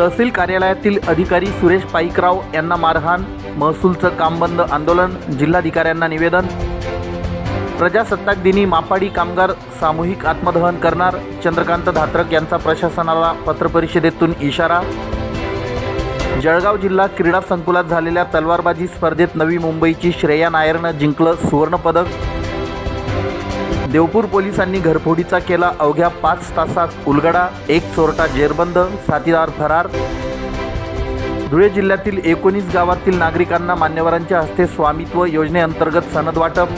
तहसील कार्यालयातील अधिकारी सुरेश पाईकराव यांना मारहाण महसूलचं कामबंद आंदोलन जिल्हाधिकाऱ्यांना निवेदन. प्रजासत्ताक दिनी मापाडी कामगार सामूहिक आत्मदहन करणार चंद्रकांत धात्रक यांचा प्रशासनाला पत्रपरिषदेतून इशारा. जळगाव जिल्हा क्रीडा संकुलात झालेल्या तलवारबाजी स्पर्धेत नवी मुंबईची श्रेया नायरनं जिंकलं सुवर्णपदक. देवपूर पोलिसांनी घरफोडीचा केला अवघ्या पाच तासात उलगडा एक चोरटा जेरबंद साथीदार फरार. धुळे जिल्ह्यातील एकोणीस गावातील नागरिकांना मान्यवरांच्या हस्ते स्वामित्व योजनेअंतर्गत सनद वाटप.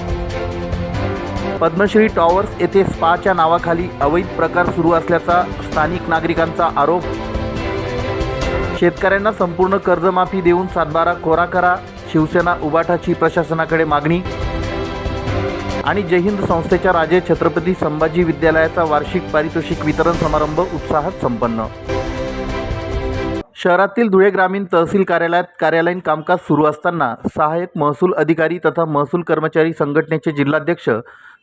पद्मश्री टॉवर्स येथे स्पाच्या नावाखाली अवैध प्रकार सुरू असल्याचा स्थानिक नागरिकांचा आरोप. शेतकऱ्यांना संपूर्ण कर्जमाफी देऊन सातबारा कोरा करा शिवसेना उबाठाची प्रशासनाकडे मागणी. आणि जय हिंद संस्थेच्या राजे छत्रपती संभाजी विद्यालयाचा वार्षिक पारितोषिक वितरण समारंभ उत्साहात संपन्न. शहरातील धुळे ग्रामीण तहसील कार्यालयात कार्यालयीन कामकाज सुरू असताना सहाय्यक महसूल अधिकारी तथा महसूल कर्मचारी संघटनेचे जिल्हाध्यक्ष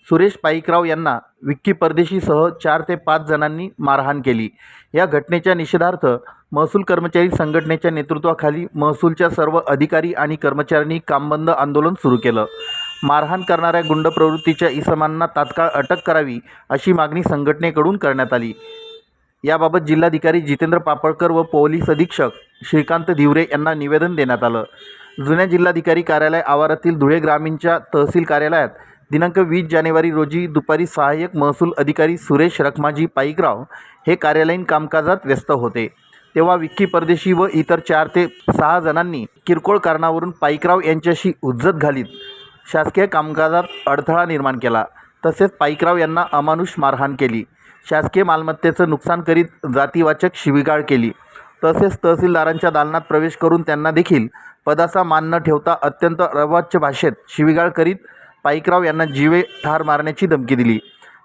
सुरेश पाईकराव यांना विक्की परदेशीसह चार ते पाच जणांनी मारहाण केली. या घटनेच्या निषेधार्थ महसूल कर्मचारी संघटनेच्या नेतृत्वाखाली महसूलच्या सर्व अधिकारी आणि कर्मचाऱ्यांनी कामबंद आंदोलन सुरू केलं. मारहाण करणाऱ्या गुंड प्रवृत्तीच्या इसमांना तात्काळ अटक करावी अशी मागणी संघटनेकडून करण्यात आली. याबाबत जिल्हाधिकारी जितेंद्र पापळकर व पोलीस अधीक्षक श्रीकांत धिवरे यांना निवेदन देण्यात आलं. जुन्या जिल्हाधिकारी कार्यालय आवारातील धुळे ग्रामीणच्या तहसील कार्यालयात दिनांक वीस जानेवारी रोजी दुपारी सहाय्यक महसूल अधिकारी सुरेश रखमाजी पाईकराव हे कार्यालयीन कामकाजात व्यस्त होते. तेव्हा विक्की परदेशी व इतर चार ते सहा जणांनी किरकोळ कारणावरून पाईकराव यांच्याशी उज्जत घालीत. शासकीय कामकाजात अडथळा निर्माण केला. तसेच पाईकराव यांना अमानुष मारहाण केली. शासकीय मालमत्तेचं नुकसान करीत जातीवाचक शिवीगाळ केली. तसेच तहसीलदारांच्या दालनात प्रवेश करून त्यांना देखील पदाचा मान न ठेवता अत्यंत रवाच्य भाषेत शिवीगाळ करीत पाईकराव यांना जीवे ठार मारण्याची धमकी दिली.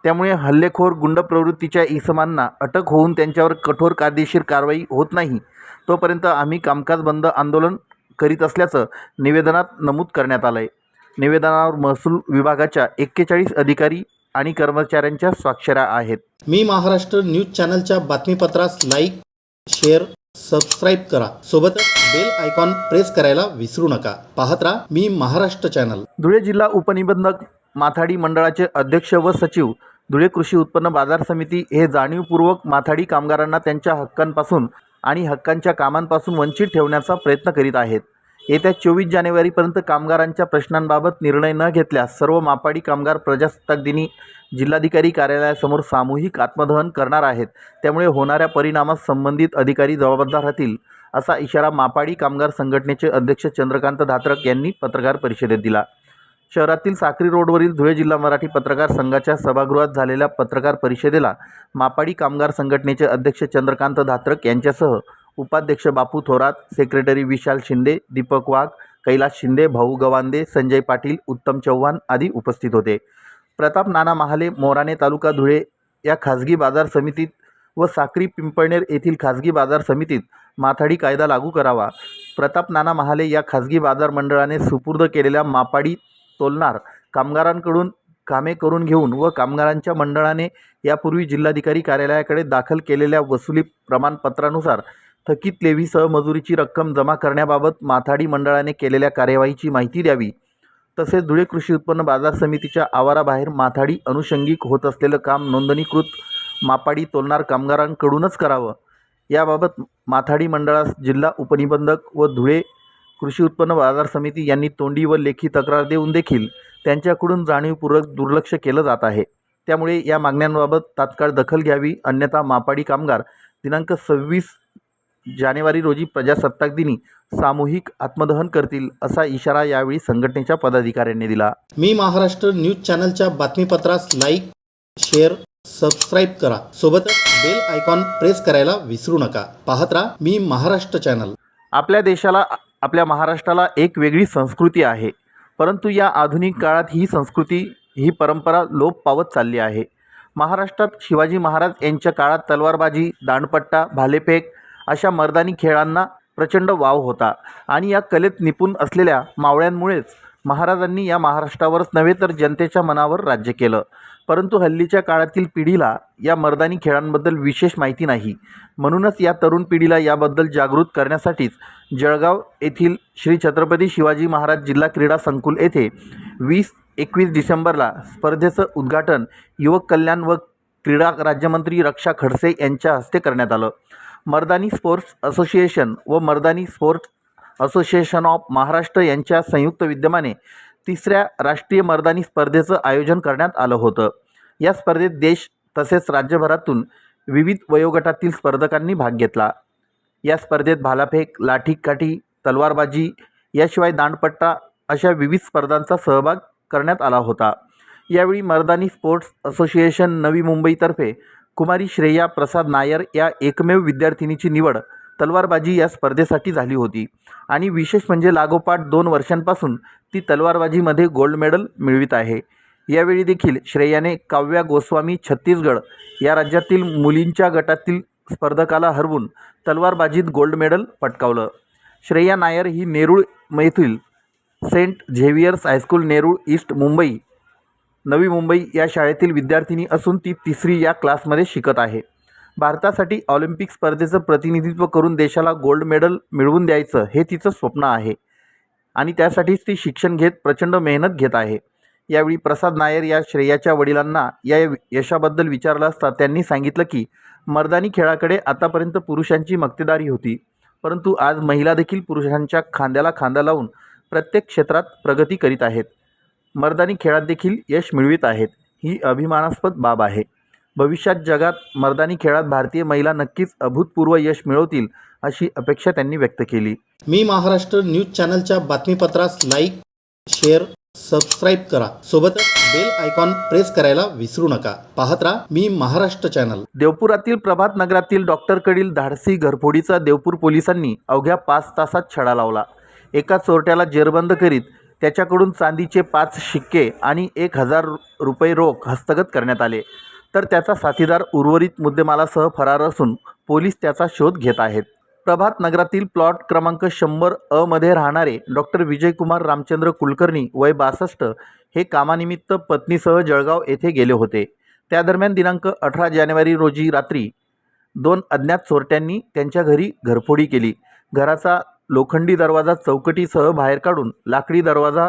त्यामुळे हल्लेखोर गुंड प्रवृत्तीच्या इसमांना अटक होऊन त्यांच्यावर कठोर कायदेशीर कारवाई होत नाही. तोपर्यंत आम्ही कामकाज बंद आंदोलन करीत असल्याचं निवेदनात नमूद करण्यात आलं आहे निवेदनावर महसूल विभागाच्या एक्केचाळीस अधिकारी आणि कर्मचाऱ्यांच्या स्वाक्षऱ्या आहेत. मी महाराष्ट्र न्यूज चॅनलच्या बातमीपत्रास लाईक शेअर सबस्क्राईब करा. सोबतच बेल आयकॉन प्रेस करायला विसरू नका. पाहत राहा मी महाराष्ट्र चॅनल. धुळे जिल्हा उपनिबंधक माथाडी मंडळाचे अध्यक्ष व सचिव धुळे कृषी उत्पन्न बाजार समिती हे जाणीवपूर्वक माथाडी कामगारांना त्यांच्या हक्कांपासून आणि हक्कांच्या कामांपासून वंचित ठेवण्याचा प्रयत्न करीत आहेत. येत्या चोवीस जानेवारीपर्यंत कामगारांच्या प्रश्नांबाबत निर्णय न घेतल्यास सर्व मापाडी कामगार प्रजासत्ताक दिनी जिल्हाधिकारी कार्यालयासमोर सामूहिक आत्मदहन करणार आहेत. त्यामुळे होणाऱ्या परिणामास संबंधित अधिकारी जबाबदार राहतील असा इशारा मापाडी कामगार संघटनेचे अध्यक्ष चंद्रकांत धात्रक यांनी पत्रकार परिषदेत दिला. शहरातील साक्री रोडवरील धुळे जिल्हा मराठी पत्रकार संघाच्या सभागृहात झालेल्या पत्रकार परिषदेला मापाडी कामगार संघटनेचे अध्यक्ष चंद्रकांत धात्रक यांच्यासह उपाध्यक्ष बापू थोरात सेक्रेटरी विशाल शिंदे दीपक वाघ कैलास शिंदे भाऊ गवांदे संजय पाटील उत्तम चव्हाण आदी उपस्थित होते. प्रताप नाना महाले मोराणे तालुका धुळे या खाजगी बाजार समितीत व साक्री पिंपळनेर येथील खाजगी बाजार समितीत माथाडी कायदा लागू करावा. प्रताप नाना महाले या खाजगी बाजार मंडळाने सुपूर्द केलेल्या मापाडी तोलणार कामगारांकडून कामे करून घेऊन व कामगारांच्या मंडळाने यापूर्वी जिल्हाधिकारी कार्यालयाकडे दाखल केलेल्या वसुली प्रमाणपत्रानुसार थकीत लेव्हीसह मजुरीची रक्कम जमा करण्याबाबत माथाडी मंडळाने केलेल्या कार्यवाहीची माहिती द्यावी. तसेच धुळे कृषी उत्पन्न बाजार समितीच्या आवाराबाहेर माथाडी अनुषंगिक होत असलेलं काम नोंदणीकृत मापाडी तोलणार कामगारांकडूनच करावं. याबाबत माथाडी मंडळास जिल्हा उपनिबंधक व धुळे कृषी उत्पन्न बाजार समिती यांनी तोंडी व लेखी तक्रार देऊन देखील त्यांच्याकडून जाणीवपूर्वक दुर्लक्ष केलं जात आहे. त्यामुळे या मागण्यांबाबत तात्काळ दखल घ्यावी अन्यथा मापाडी कामगार दिनांक सव्वीस जानेवारी रोजी प्रजासत्ताक दिनी सामूहिक आत्मदहन करतील असा इशारा यावेळी संघटनेच्या पदाधिकाऱ्यांनी दिला. मी महाराष्ट्र न्यूज चॅनलच्या बातमीपत्रास लाईक शेअर सबस्क्राईब करा. सोबतच बेल आयकॉन प्रेस करायला विसरू नका. पाहत राहा मी महाराष्ट्र चॅनल. आपल्या देशाला आपल्या महाराष्ट्राला एक वेगळी संस्कृती आहे. परंतु या आधुनिक काळात ही संस्कृती ही परंपरा लोप पावत चालली आहे. महाराष्ट्रात शिवाजी महाराज यांच्या काळात तलवारबाजी दांडपट्टा भालेफेक अशा मर्दानी खेळांना प्रचंड वाव होता. आणि या कलेत निपुण असलेल्या मावळ्यांमुळेच महाराजांनी या महाराष्ट्रावरच नव्हे तर जनतेच्या मनावर राज्य केलं. परंतु हल्लीच्या काळातील पिढीला या मर्दानी खेळांबद्दल विशेष माहिती नाही. म्हणूनच या तरुण पिढीला याबद्दल जागृत करण्यासाठीच जळगाव येथील श्री छत्रपती शिवाजी महाराज जिल्हा क्रीडा संकुल येथे वीस एकवीस डिसेंबरला स्पर्धेचं उद्घाटन युवक कल्याण व क्रीडा राज्यमंत्री रक्षा खडसे यांच्या हस्ते करण्यात आलं. मर्दानी स्पोर्ट्स असोसिएशन व Mardani sports association of Maharashtra यांच्या संयुक्त विद्यमाने तिसऱ्या राष्ट्रीय मर्दानी स्पर्धेचं आयोजन करण्यात आलं होतं. या स्पर्धेत देश तसेच राज्यभरातून विविध वयोगटातील स्पर्धकांनी भाग घेतला. या स्पर्धेत भालाफेक लाठीकाठी तलवारबाजी याशिवाय दांडपट्टा अशा विविध स्पर्धांचा सहभाग करण्यात आला होता. यावेळी मर्दानी स्पोर्ट्स असोसिएशन नवी मुंबईतर्फे कुमारी श्रेया प्रसाद नायर या एकमेव विद्यार्थिनीची निवड तलवारबाजी या स्पर्धेसाठी झाली होती. आणि विशेष म्हणजे लागोपाठ दोन वर्षांपासून ती तलवारबाजीमध्ये गोल्ड मेडल मिळवित आहे. यावेळी देखील श्रेयाने काव्या गोस्वामी छत्तीसगड या राज्यातील मुलींच्या गटातील स्पर्धकाला हरवून तलवारबाजीत गोल्ड मेडल पटकावलं. श्रेया नायर ही नेरूळ येथील Saint Xavier's high school Nerul east Mumbai Navi Mumbai या शाळेतील विद्यार्थिनी असून ती तिसरी या क्लासमध्ये शिकत आहे. भारतासाठी ऑलिम्पिक स्पर्धेचं प्रतिनिधित्व करून देशाला गोल्ड मेडल मिळवून द्यायचं हे तिचं स्वप्न आहे आणि त्यासाठीच ती शिक्षण घेत प्रचंड मेहनत घेत आहे. यावेळी प्रसाद नायर या श्रेयाच्या वडिलांना या यशाबद्दल विचारलं असता त्यांनी सांगितलं की मर्दानी खेळाकडे आतापर्यंत पुरुषांची मक्तेदारी होती परंतु आज महिला देखील पुरुषांच्या खांद्याला खांदा लावून प्रत्येक क्षेत्रात प्रगती करीत आहेत. मर्दानी खेळात देखील यश मिळवित आहेत. ही अभिमानास्पद बाब आहे. भविष्यात जगात मर्दानी खेळात भारतीय महिला नक्कीच अभूतपूर्व यश मिळवतील अशी अपेक्षा त्यांनी व्यक्त केली. मी महाराष्ट्र न्यूज चॅनलच्या बातमीपत्रास लाईक शेअर सबस्क्राईब करा. सोबतच बेल आयकॉन प्रेस करायला विसरू नका. पाहत राहा मी महाराष्ट्र चॅनल. देवपुरातील प्रभात नगरातील डॉक्टरकडील धाडसी घरफोडीचा देवपूर पोलिसांनी अवघ्या पाच तासात छडा लावला. एका चोरट्याला जेरबंद करीत त्याच्याकडून चांदीचे पाच शिक्के आणि एक हजार रुपये रोख हस्तगत करण्यात आले. तर त्याचा साथीदार उर्वरित मुद्देमालासह फरार असून पोलीस त्याचा शोध घेत आहेत. प्रभात नगरातील प्लॉट क्रमांक शंभर अ मध्ये राहणारे डॉक्टर विजयकुमार रामचंद्र कुलकर्णी वय बासष्ट हे कामानिमित्त पत्नीसह जळगाव येथे गेले होते. त्या दरम्यान दिनांक अठरा जानेवारी रोजी रात्री दोन अज्ञात चोरट्यांनी त्यांच्या घरी घरफोडी केली. घराचा लोखंडी दरवाजा चौकटीसह बाहेर काढून लाकडी दरवाजा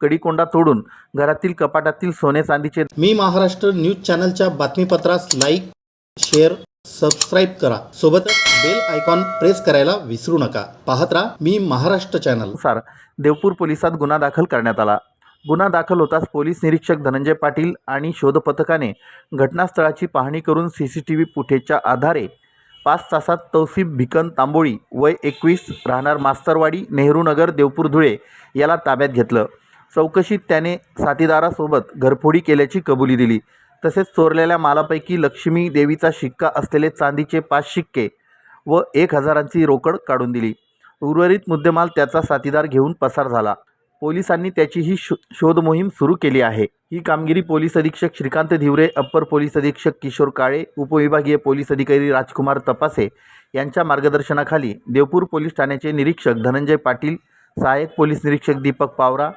कडीकोंडा तोडून घरातील कपाटातील सोने चांदीचे मी महाराष्ट्र न्यूज चॅनलच्या बातमीपत्रास लाईक शेअर सबस्क्राईब करा. सोबतच बेल आयकॉन प्रेस करायला विसरू नका. पाहत राहा मी महाराष्ट्र चॅनल. नुसार देवपूर पोलिसात गुन्हा दाखल करण्यात आला. गुन्हा दाखल होताच पोलीस निरीक्षक धनंजय पाटील आणि शोध पथकाने घटनास्थळाची पाहणी करून सी सी टी व्ही फुटेजच्या आधारे पाच तासात तौसिफ भिकन तांबोळी वय एकवीस राहणार मास्तरवाडी नेहरूनगर देवपूर धुळे याला ताब्यात घेतलं. चौकशीत त्याने साथीदारासोबत घरफोडी केल्याची कबुली दिली. तसेच चोरलेल्या मालापैकी लक्ष्मी देवीचा शिक्का असलेले चांदीचे पाच शिक्के व एक हजारांची रोकड काढून दिली. उर्वरित मुद्देमाल त्याचा साथीदार घेऊन पसार झाला. पोलिसांनी त्याची ही शो शोध मोहीम सुरू केली आहे. ही कामगिरी पोलीस अधीक्षक श्रीकांत धिवरे अप्पर पोलीस अधीक्षक किशोर काळे उपविभागीय पोलीस अधिकारी राजकुमार तपासे यांच्या मार्गदर्शनाखाली देवपूर पोलीस ठाण्याचे निरीक्षक धनंजय पाटील सहाय्यक पोलीस निरीक्षक Deepak Pawara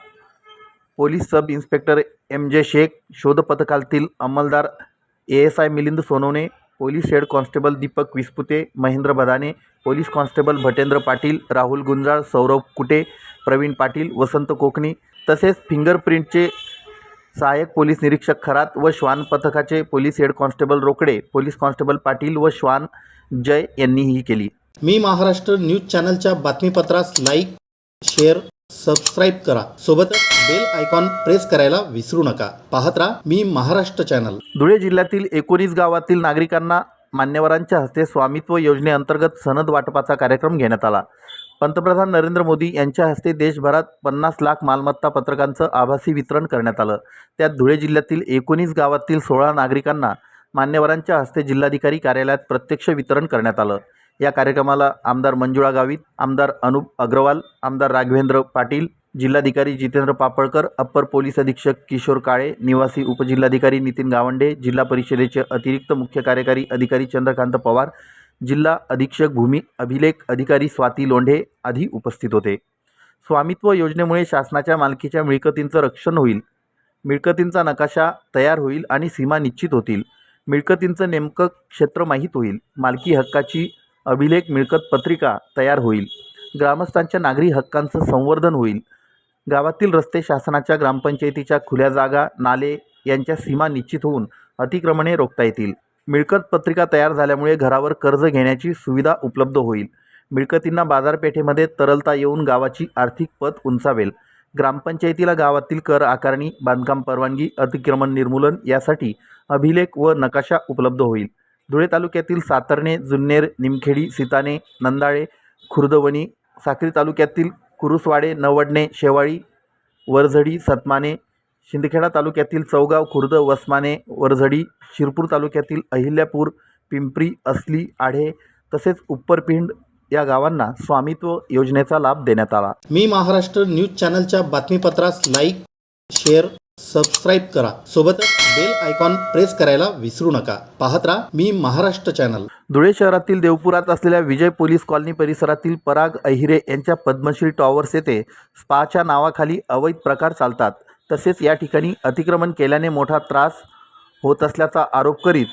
police sub inspector M J Shaikh शोधपथकातील अंमलदार A S I Milind Sonawane police head constable Deepak Vispute Mahendra Bhadane police constable Bhatendra Patil Rahul Gunjal Saurabh Kute Pravin Patil Vasant Kokani तसेच फिंगरप्रिंटचे सहाय्यक police निरीक्षक खरात व श्वान पथकाचे police head constable Rokade police constable Patil व श्वान जय यांनी ही केली. मी महाराष्ट्र न्यूज चॅनलच्या बातमीपत्रास लाईक शेअर सबस्क्राईब करा. सोबतच बेल आयकॉन प्रेस करायला विसरू नका. पाहत राहा मी महाराष्ट्र चॅनल. धुळे जिल्ह्यातील एकोणीस गावातील नागरिकांना मान्यवरांच्या हस्ते स्वामित्व योजनेअंतर्गत सनद वाटपाचा कार्यक्रम घेण्यात आला. पंतप्रधान नरेंद्र मोदी यांच्या हस्ते देशभरात पन्नास लाख मालमत्ता पत्रकांचं आभासी वितरण करण्यात आलं. त्यात धुळे जिल्ह्यातील एकोणीस गावातील सोळा नागरिकांना मान्यवरांच्या हस्ते जिल्हाधिकारी कार्यालयात प्रत्यक्ष वितरण करण्यात आलं. या कार्यक्रमाला आमदार मंजुळा गावित आमदार अनुप अग्रवाल आमदार राघवेंद्र पाटील जिल्हाधिकारी जितेंद्र पापळकर अप्पर पोलीस अधीक्षक किशोर काळे निवासी उपजिल्हाधिकारी नितीन गावंडे जिल्हा परिषदेचे अतिरिक्त मुख्य कार्यकारी अधिकारी चंद्रकांत पवार जिल्हा अधीक्षक भूमी अभिलेख अधिकारी स्वाती लोंढे आधी उपस्थित होते. स्वामित्व योजनेमुळे शासनाच्या मालकीच्या मिळकतींचं रक्षण होईल. मिळकतींचा नकाशा तयार होईल आणि सीमा निश्चित होतील. मिळकतींचं नेमकं क्षेत्र माहीत होईल. मालकी हक्काची अभिलेख मिळकत पत्रिका तयार होईल. ग्रामस्थांच्या नागरी हक्कांचं संवर्धन होईल. गावातील रस्ते शासनाच्या ग्रामपंचायतीच्या खुल्या जागा नाले यांच्या सीमा निश्चित होऊन अतिक्रमणे रोखता येतील. मिळकत पत्रिका तयार झाल्यामुळे घरावर कर्ज घेण्याची सुविधा उपलब्ध होईल. मिळकतींना बाजारपेठेमध्ये तरलता येऊन गावाची आर्थिक पत उंचावेल. ग्रामपंचायतीला गावातील कर आकारणी बांधकाम परवानगी अतिक्रमण निर्मूलन यासाठी अभिलेख व नकाशा उपलब्ध होईल. धुळे तालुक्यातील सातर्णे जुन्नेर निमखेडी सीताने नंदाळे खुर्दवणी साक्री तालुक्यातील कुरुसवाडे नवडणे शेवाळी वरझडी सतमाने शिंदखेडा तालुक्यातील चौगाव खुर्द वसमाने वरझडी शिरपूर तालुक्यातील अहिल्यापूर पिंपरी असली आढे तसेच उप्परपिंड या गावांना स्वामित्व योजनेचा लाभ देण्यात आला. मी महाराष्ट्र न्यूज चॅनलच्या बातमीपत्रास लाईक शेअर सबस्क्राईब करा. सोबतच बेल आयकॉन प्रेस करायला विसरू नका. पाहत राहा मी महाराष्ट्र चॅनल. धुळे शहरातील देवपुरात असलेल्या विजय पोलीस कॉलनी परिसरातील पराग अहिरे यांच्या पद्मश्री टॉवर्स येथे स्पाच्या नावाखाली अवैध प्रकार चालतात. तसेच या ठिकाणी अतिक्रमण केल्याने मोठा त्रास होत असल्याचा आरोप करीत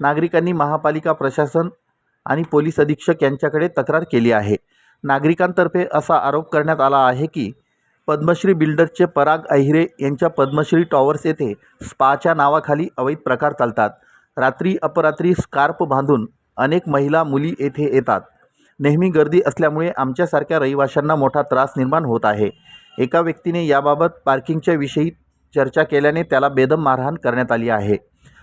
नागरिकांनी महापालिका प्रशासन आणि पोलीस अधीक्षक यांच्याकडे तक्रार केली आहे. नागरिकांतर्फे असा आरोप करण्यात आला आहे की पद्मश्री बिल्डरचे पराग अहिरे यांच्या पद्मश्री टॉवर्स येथे स्पाच्या नावाखाली अवैध प्रकार चालतात. रात्री अपरात्री स्कार्प बांधून अनेक महिला मुली येथे येतात. नेहमी गर्दी असल्यामुळे आमच्यासारख्या रहिवाशांना मोठा त्रास निर्माण होत आहे. एका व्यक्तीने याबाबत पार्किंगच्या विषयी चर्चा केल्याने त्याला बेदम मारहाण करण्यात आली आहे.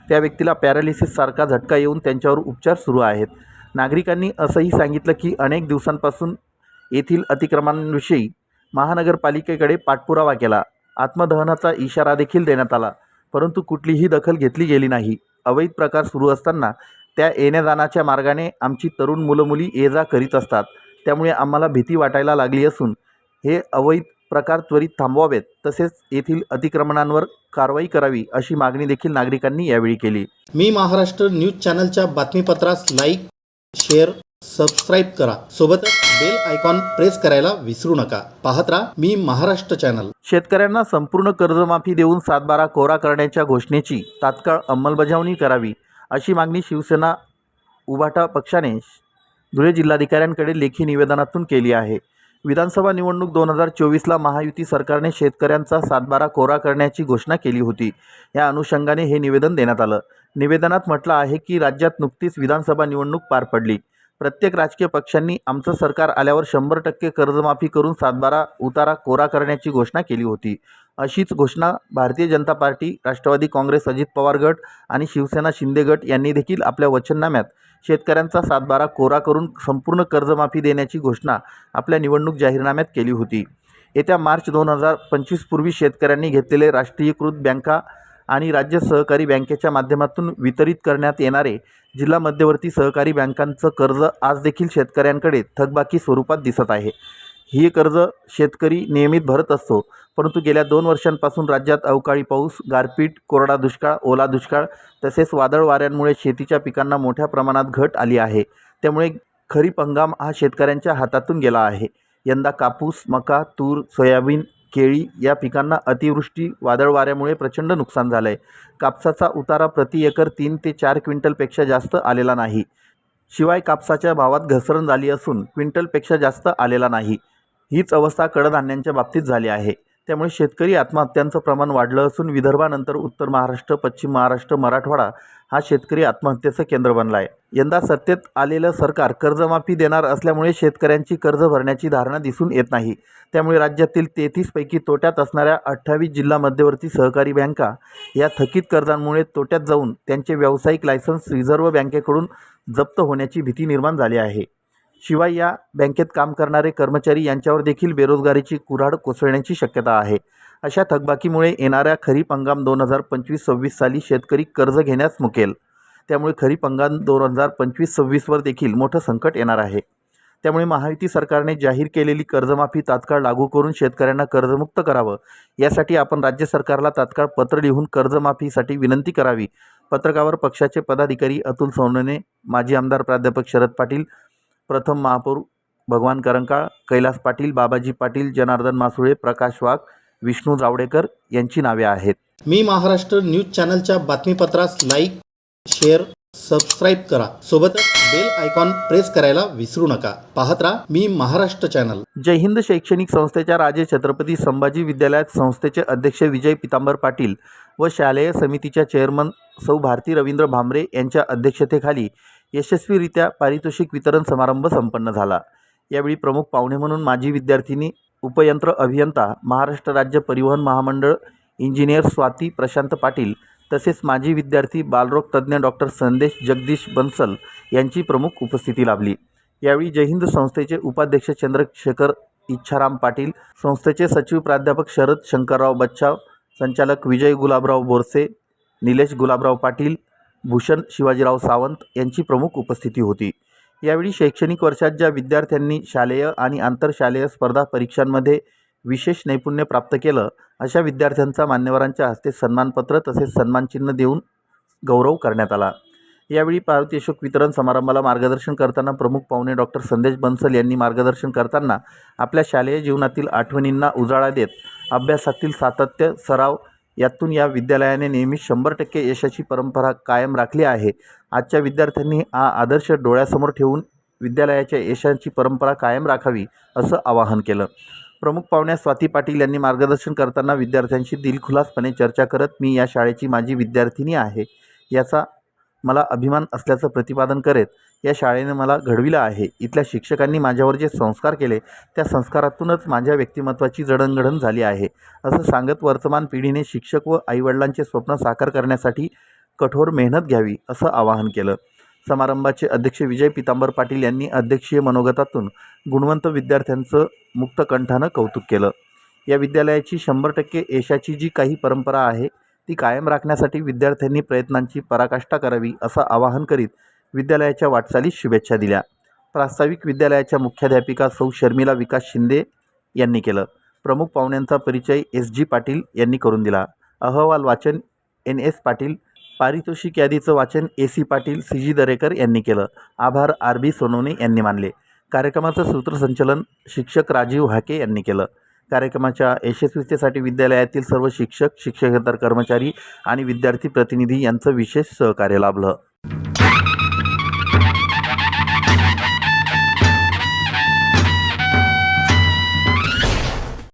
त्या व्यक्तीला पॅरालिसिससारखा झटका येऊन त्यांच्यावर उपचार सुरू आहेत. नागरिकांनी असंही सांगितलं की अनेक दिवसांपासून येथील अतिक्रमणांविषयी महानगरपालिकेकडे पाठपुरावा केला. आत्मदहनाचा इशारा देखील देण्यात आला परंतु कुठलीही दखल घेतली गेली नाही. अवैध प्रकार सुरू असताना त्या येण्या जाण्याच्या मार्गाने आमची तरुण मुलं मुली ये जा करीत असतात. त्यामुळे आम्हाला भीती वाटायला लागली असून हे अवैध प्रकार त्वरित थांबवावेत. तसेच येथील अतिक्रमणांवर कारवाई करावी अशी मागणी देखील नागरिकांनी यावेळी केली. मी महाराष्ट्र न्यूज चॅनलच्या बातमीपत्रास लाईक शेअर सबस्क्राईब करा. सोबतच बेल आयकॉन प्रेस करायला विसरू नका. पाहत राहा मी महाराष्ट्र चॅनल. शेतकऱ्यांना संपूर्ण कर्जमाफी देऊन सातबारा कोरा करण्याच्या घोषणेची तात्काळ अंमलबजावणी करावी अशी मागणी शिवसेना उभाटा पक्षाने धुळे जिल्हाधिकाऱ्यांकडे लेखी निवेदनातून केली आहे. विधानसभा निवडणूक दोन हजार चोवीसला महायुती सरकारने शेतकऱ्यांचा सातबारा कोरा करण्याची घोषणा केली होती. या अनुषंगाने हे निवेदन देण्यात आलं. निवेदनात म्हटलं आहे की राज्यात नुकतीच विधानसभा निवडणूक पार पडली. प्रत्येक राजकीय पक्षांनी आमचं सरकार आल्यावर शंभर टक्के कर्जमाफी करून सातबारा उतारा कोरा करण्याची घोषणा केली होती. अशीच घोषणा भारतीय जनता पार्टी राष्ट्रवादी काँग्रेस अजित पवार गट आणि शिवसेना शिंदे गट यांनी देखील आपल्या वचननाम्यात शेतकऱ्यांचा सातबारा कोरा करून संपूर्ण कर्जमाफी देण्याची घोषणा आपल्या निवडणूक जाहीरनाम्यात केली होती. येत्या मार्च दोन हजार पंचवीसपूर्वी शेतकऱ्यांनी घेतलेले राष्ट्रीयकृत बँका आणि राज्य सहकारी बँकेच्या माध्यमातून वितरित करण्यात येणारे जिल्हा मध्यवर्ती सहकारी बँकांचं कर्ज आज देखील शेतकऱ्यांकडे थकबाकी स्वरूपात दिसत आहे. ही कर्ज शेतकरी नियमित भरत असतो. परंतु गेल्या दोन वर्षांपासून राज्यात अवकाळी पाऊस गारपीट कोरडा दुष्काळ ओला दुष्काळ तसेच वादळ वाऱ्यांमुळे शेतीच्या पिकांना मोठ्या प्रमाणात घट आली आहे. त्यामुळे खरीप हंगाम हा शेतकऱ्यांच्या हातातून गेला आहे. यंदा कापूस मका तूर सोयाबीन केळी या पिकांना अतिवृष्टी वादळ वाऱ्यामुळे प्रचंड नुकसान झालं आहे कापसाचा उतारा प्रति एकर तीन ते चार क्विंटलपेक्षा जास्त आलेला नाही. शिवाय कापसाच्या भावात घसरण झाली असून क्विंटलपेक्षा जास्त आलेला नाही. हीच अवस्था कडधान्यांच्या बाबतीत झाली आहे. त्यामुळे शेतकरी आत्महत्यांचं प्रमाण वाढलं असून विदर्भानंतर उत्तर महाराष्ट्र पश्चिम महाराष्ट्र मराठवाडा हा शेतकरी आत्महत्येचं केंद्र बनला आहे यंदा सत्तेत आलेलं सरकार कर्जमाफी देणार असल्यामुळे शेतकऱ्यांची कर्ज भरण्याची धारणा दिसून येत नाही. त्यामुळे राज्यातील तेहतीसपैकी तोट्यात असणाऱ्या अठ्ठावीस जिल्हा मध्यवर्ती सहकारी बँका या थकीत कर्जांमुळे तोट्यात जाऊन त्यांचे व्यावसायिक लायसन्स रिझर्व्ह बँकेकडून जप्त होण्याची भीती निर्माण झाली आहे. शिवाय या बँकेत काम करणारे कर्मचारी यांच्यावर देखील बेरोजगारीची कुऱ्हाड कोसळण्याची शक्यता आहे. अशा थकबाकीमुळे येणाऱ्या खरीप हंगाम दोन हजार पंचवीस सव्वीस साली शेतकरी कर्ज घेण्यास मुकेल. त्यामुळे खरीप हंगाम दोन हजार पंचवीस सव्वीसवर देखील मोठं संकट येणार आहे. त्यामुळे महायुती सरकारने जाहीर केलेली कर्जमाफी तात्काळ लागू करून शेतकऱ्यांना कर्जमुक्त करावं. यासाठी आपण राज्य सरकारला तात्काळ पत्र लिहून कर्जमाफीसाठी विनंती करावी. पत्रकावर पक्षाचे पदाधिकारी अतुल सोनवणे माजी आमदार प्राध्यापक शरद पाटील प्रथम महापौर भगवान करंकाळ कैलास पाटील बाबाजी पाटील जनार्दन मासुळे प्रकाश वाघ विष्णू जावडेकर यांची नावे आहेत. मी महाराष्ट्र न्यूज चॅनलच्या बातमीपत्रास लाईक शेअर सबस्क्राईब करा. सोबतच बेल आयकॉन प्रेस करायला विसरू नका. पाहत राहा मी महाराष्ट्र चॅनल. जय हिंद शैक्षणिक संस्थेच्या राजे छत्रपती संभाजी विद्यालयात संस्थेचे अध्यक्ष विजय पितांबर पाटील व शालेय समितीच्या चेअरमन सौ भारती रवींद्र भांबरे यांच्या अध्यक्षतेखाली यशस्वीरित्या पारितोषिक वितरण समारंभ संपन्न झाला. यावेळी प्रमुख पाहुणे म्हणून माजी विद्यार्थिनी उपयंत्र अभियंता महाराष्ट्र राज्य परिवहन महामंडळ इंजिनियर स्वाती प्रशांत पाटील तसेच माजी विद्यार्थी बालरोग तज्ज्ञ डॉक्टर संदेश जगदीश बन्सल यांची प्रमुख उपस्थिती लाभली. यावेळी जय हिंद संस्थेचे उपाध्यक्ष चंद्रशेखर इच्छाराम पाटील संस्थेचे सचिव प्राध्यापक शरद शंकरराव बच्छाव संचालक विजय गुलाबराव बोरसे निलेश गुलाबराव पाटील भूषण शिवाजीराव सावंत यांची प्रमुख उपस्थिती होती. यावेळी शैक्षणिक वर्षात ज्या विद्यार्थ्यांनी शालेय आणि आंतरशालेय स्पर्धा परीक्षांमध्ये विशेष नैपुण्य प्राप्त केलं अशा विद्यार्थ्यांचा मान्यवरांच्या हस्ते सन्मानपत्र तसेच सन्मानचिन्ह देऊन गौरव करण्यात आला. यावेळी पारितोषिक वितरण समारंभाला मार्गदर्शन करताना प्रमुख पाहुणे डॉक्टर संदेश बन्सल यांनी मार्गदर्शन करताना आपल्या शालेय जीवनातील आठवणींना उजाळा देत अभ्यासातील सातत्य सराव यातून या विद्यालयाने नेहमी शंभर टक्के यशाची परंपरा कायम राखली आहे. आजच्या विद्यार्थ्यांनी हा आदर्श डोळ्यासमोर ठेवून विद्यालयाच्या यशाची परंपरा कायम राखावी असं आवाहन केलं. प्रमुख पाहुण्या स्वाती पाटील यांनी मार्गदर्शन करताना विद्यार्थ्यांशी दिलखुलासपणे चर्चा करत मी या शाळेची माझी विद्यार्थिनी आहे. याचा मला अभिमान असल्याचं प्रतिपादन करत या शाळेने मला घडविलं आहे. इथल्या शिक्षकांनी माझ्यावर जे संस्कार केले त्या संस्कारातूनच माझ्या व्यक्तिमत्वाची जडणघडण झाली आहे. असं सांगत वर्तमान पिढीने शिक्षक व आईवडिलांचे स्वप्न साकार करण्यासाठी कठोर मेहनत घ्यावी असं आवाहन केलं. समारंभाचे अध्यक्ष विजय पितांबर पाटील यांनी अध्यक्षीय मनोगतातून गुणवंत विद्यार्थ्यांचं मुक्तकंठानं कौतुक केलं. या विद्यालयाची शंभर टक्के यशाची जी काही परंपरा आहे ती कायम राखण्यासाठी विद्यार्थ्यांनी प्रयत्नांची पराकाष्ठा करावी असं आवाहन करीत विद्यालयाच्या वाटचालीस शुभेच्छा दिल्या. प्रास्ताविक विद्यालयाच्या मुख्याध्यापिका सौ. शर्मिला विकास शिंदे यांनी केलं. प्रमुख पाहुण्यांचा परिचय एस. जी. पाटील यांनी करून दिला. अहवाल वाचन एन. एस. पाटील पारितोषिक यादीचं वाचन A. C. Patil C. G. Darekar यांनी केलं. आभार आर. बी. सोनवणे यांनी मानले. कार्यक्रमाचं सूत्रसंचलन शिक्षक राजीव हाके यांनी केलं. कार्यक्रमाच्या यशस्वीतेसाठी विद्यालयातील सर्व शिक्षक शिक्षकेतर कर्मचारी आणि विद्यार्थी प्रतिनिधी यांचं विशेष सहकार्य लाभलं.